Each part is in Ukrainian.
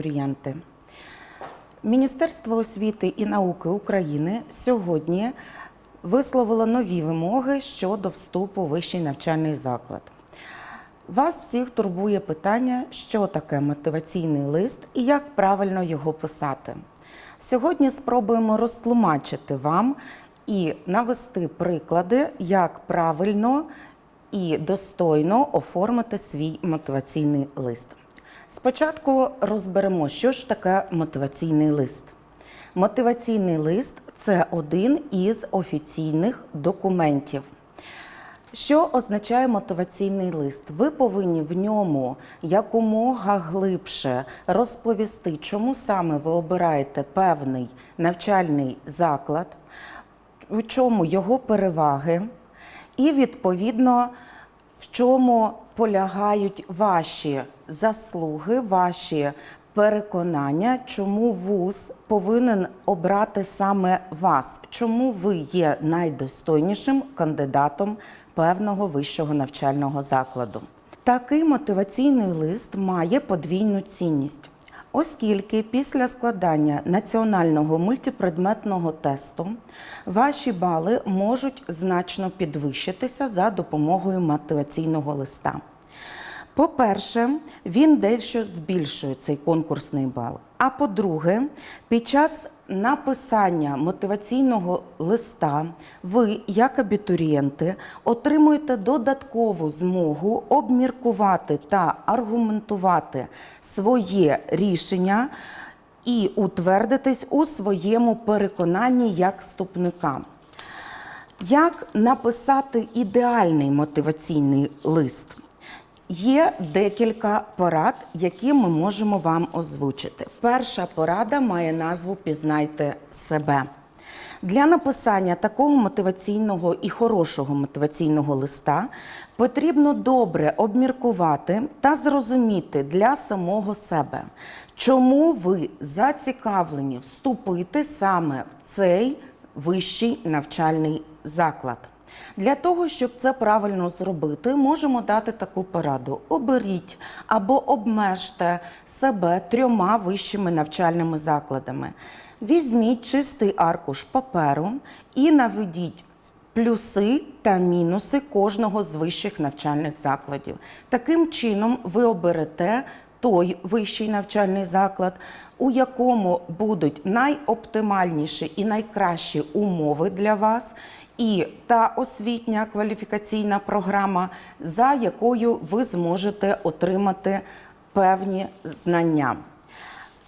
абітурієнти. Міністерство освіти і науки України сьогодні висловило нові вимоги щодо вступу у вищий навчальний заклад. Вас всіх турбує питання, що таке мотиваційний лист і як правильно його писати. Сьогодні спробуємо розтлумачити вам і навести приклади, як правильно і достойно оформити свій мотиваційний лист. Спочатку розберемо, що ж таке мотиваційний лист. Мотиваційний лист це один із офіційних документів. Що означає мотиваційний лист? Ви повинні в ньому якомога глибше розповісти, чому саме ви обираєте певний навчальний заклад, у чому його переваги, і відповідно в чому полягають ваші заслуги, ваші переконання, чому вуз повинен обрати саме вас, чому ви є найдостойнішим кандидатом певного вищого навчального закладу. Такий мотиваційний лист має подвійну цінність. Оскільки після складання національного мультипредметного тесту ваші бали можуть значно підвищитися за допомогою мотиваційного листа. По-перше, він дещо збільшує цей конкурсний бал. А по-друге, під час написання мотиваційного листа ви, як абітурієнти, отримуєте додаткову змогу обміркувати та аргументувати своє рішення і утвердитись у своєму переконанні як вступника. Як написати ідеальний мотиваційний лист? Є декілька порад, які ми можемо вам озвучити. Перша порада має назву Пізнайте себе. Для написання такого мотиваційного і хорошого мотиваційного листа потрібно добре обміркувати та зрозуміти для самого себе, чому ви зацікавлені вступити саме в цей вищий навчальний заклад. Для того, щоб це правильно зробити, можемо дати таку пораду: оберіть або обмежте себе трьома вищими навчальними закладами. Візьміть чистий аркуш паперу і наведіть плюси та мінуси кожного з вищих навчальних закладів. Таким чином, ви оберете той вищий навчальний заклад, у якому будуть найоптимальніші і найкращі умови для вас, і та освітня кваліфікаційна програма, за якою ви зможете отримати певні знання.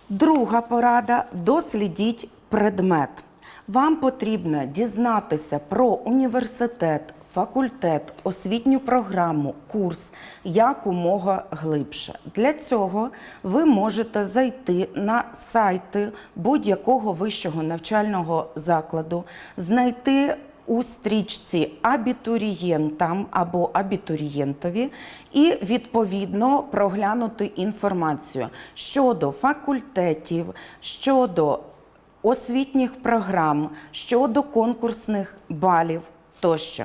Друга порада дослідіть предмет. Вам потрібно дізнатися про університет, факультет, освітню програму, курс якомога глибше. Для цього ви можете зайти на сайти будь-якого вищого навчального закладу, знайти у стрічці абітурієнтам або абітурієнтові і відповідно проглянути інформацію щодо факультетів, щодо освітніх програм, щодо конкурсних балів тощо.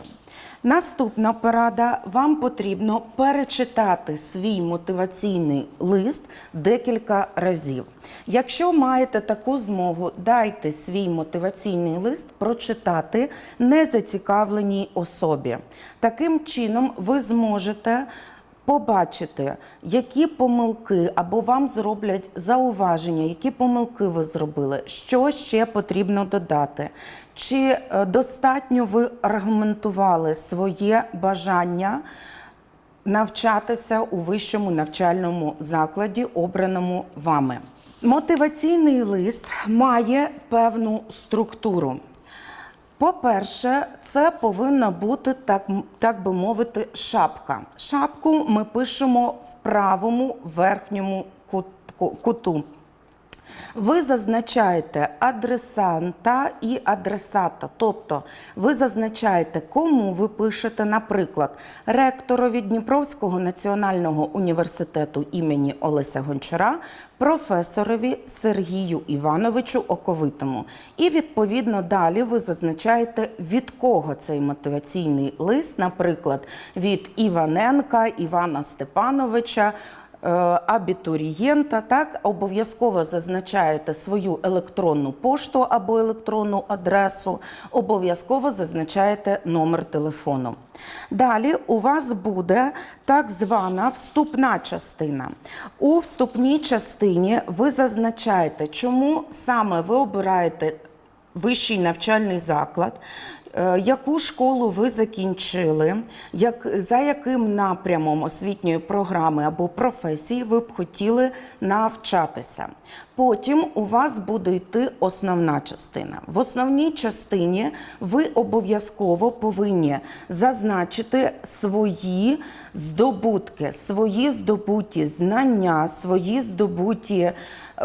Наступна порада: вам потрібно перечитати свій мотиваційний лист декілька разів. Якщо маєте таку змогу, дайте свій мотиваційний лист прочитати незацікавленій особі. Таким чином, ви зможете побачити, які помилки або вам зроблять зауваження, які помилки ви зробили, що ще потрібно додати. Чи е, достатньо ви аргументували своє бажання навчатися у вищому навчальному закладі, обраному вами? Мотиваційний лист має певну структуру. По-перше, це повинна бути так, так би мовити, шапка. Шапку ми пишемо в правому верхньому кутку. Ви зазначаєте адресанта і адресата, тобто ви зазначаєте, кому ви пишете, наприклад, ректорові Дніпровського національного університету імені Олеся Гончара, професорові Сергію Івановичу Оковитому. І відповідно далі ви зазначаєте, від кого цей мотиваційний лист, наприклад, від Іваненка Івана Степановича. Е, абітурієнта, так обов'язково зазначаєте свою електронну пошту або електронну адресу, обов'язково зазначаєте номер телефону. Далі у вас буде так звана вступна частина. У вступній частині ви зазначаєте, чому саме ви обираєте вищий навчальний заклад, яку школу ви закінчили, як, за яким напрямом освітньої програми або професії ви б хотіли навчатися. Потім у вас буде йти основна частина. В основній частині ви обов'язково повинні зазначити свої здобутки, свої здобуті знання, свої здобуті е,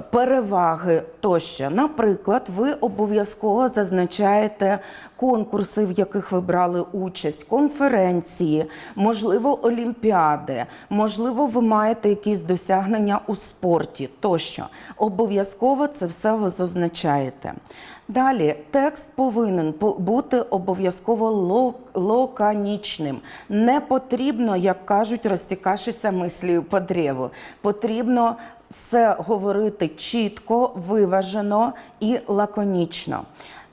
переваги тощо. Наприклад, ви обов'язково зазначаєте конкурси, в яких ви брали участь, конференції, можливо, олімпіади, можливо, ви маєте якісь досягнення у спорті тощо. Це все ви зазначаєте. Далі текст повинен по- бути обов'язково ло- лаконічним. Не потрібно, як кажуть, розтікашися мислію по древу. Потрібно все говорити чітко, виважено і лаконічно.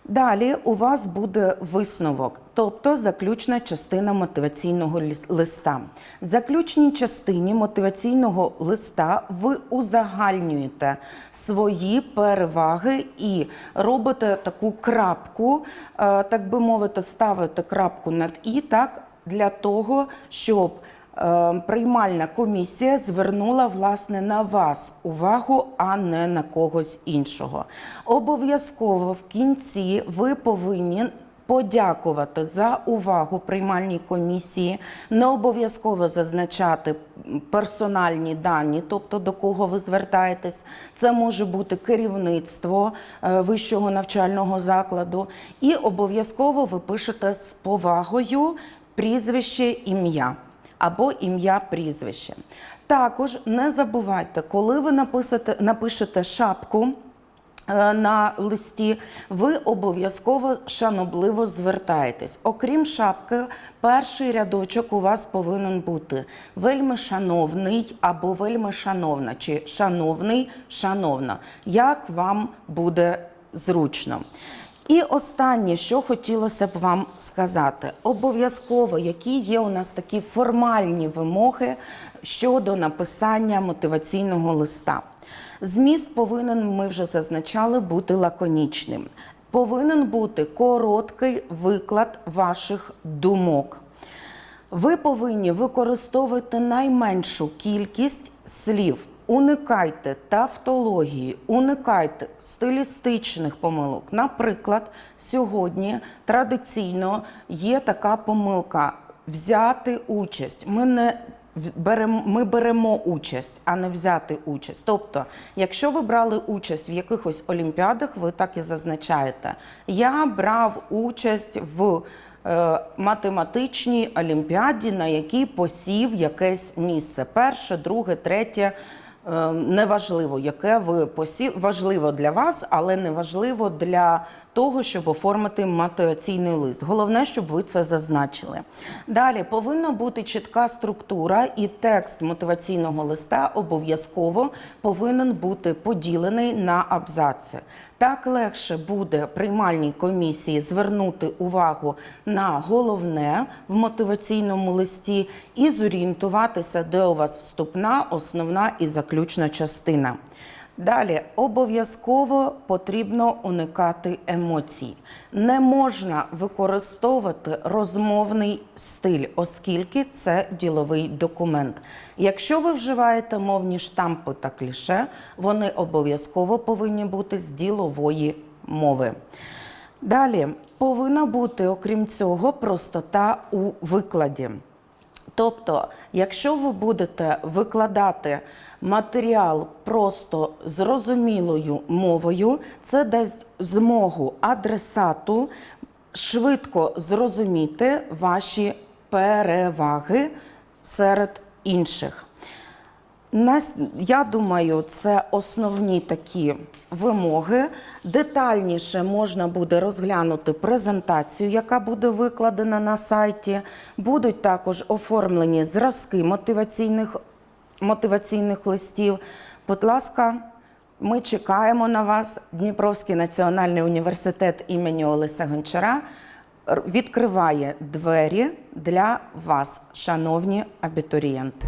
Далі у вас буде висновок, тобто заключна частина мотиваційного листа. В заключній частині мотиваційного листа ви узагальнюєте свої переваги і робите таку крапку, е, так би мовити, ставите крапку над і так для того, щоб е, приймальна комісія звернула власне на вас увагу, а не на когось іншого. Обов'язково в кінці ви повинні подякувати за увагу приймальній комісії, не обов'язково зазначати персональні дані, тобто до кого ви звертаєтесь. Це може бути керівництво е, вищого навчального закладу, і обов'язково ви пишете з повагою прізвище, ім'я або ім'я прізвище. Також не забувайте, коли ви написите, напишете шапку на листі, ви обов'язково шанобливо звертаєтесь. Окрім шапки, перший рядочок у вас повинен бути вельми шановний або вельми шановна, чи шановний, шановна, як вам буде зручно. І останнє, що хотілося б вам сказати, обов'язково, які є у нас такі формальні вимоги щодо написання мотиваційного листа. Зміст повинен, ми вже зазначали, бути лаконічним. Повинен бути короткий виклад ваших думок. Ви повинні використовувати найменшу кількість слів. Уникайте тавтології, уникайте стилістичних помилок. Наприклад, сьогодні традиційно є така помилка взяти участь. Ми не беремо, ми беремо участь, а не взяти участь. Тобто, якщо ви брали участь в якихось олімпіадах, ви так і зазначаєте. Я брав участь в е, математичній олімпіаді, на якій посів якесь місце. Перше, друге, третє. Е, Неважливо, яке ви посів, важливо для вас, але не важливо для того, щоб оформити мотиваційний лист. Головне, щоб ви це зазначили. Далі повинна бути чітка структура, і текст мотиваційного листа обов'язково повинен бути поділений на абзаци. Так легше буде приймальній комісії звернути увагу на головне в мотиваційному листі і зорієнтуватися, де у вас вступна, основна і заключна частина. Далі обов'язково потрібно уникати емоцій. Не можна використовувати розмовний стиль, оскільки це діловий документ. Якщо ви вживаєте мовні штампи та кліше, вони обов'язково повинні бути з ділової мови. Далі повинна бути, окрім цього, простота у викладі. Тобто, якщо ви будете викладати матеріал просто зрозумілою мовою, це дасть змогу адресату швидко зрозуміти ваші переваги серед інших. Я думаю, це основні такі вимоги. Детальніше можна буде розглянути презентацію, яка буде викладена на сайті. Будуть також оформлені зразки мотиваційних мотиваційних листів. Будь ласка, ми чекаємо на вас. Дніпровський національний університет імені Олеся Гончара відкриває двері для вас, шановні абітурієнти.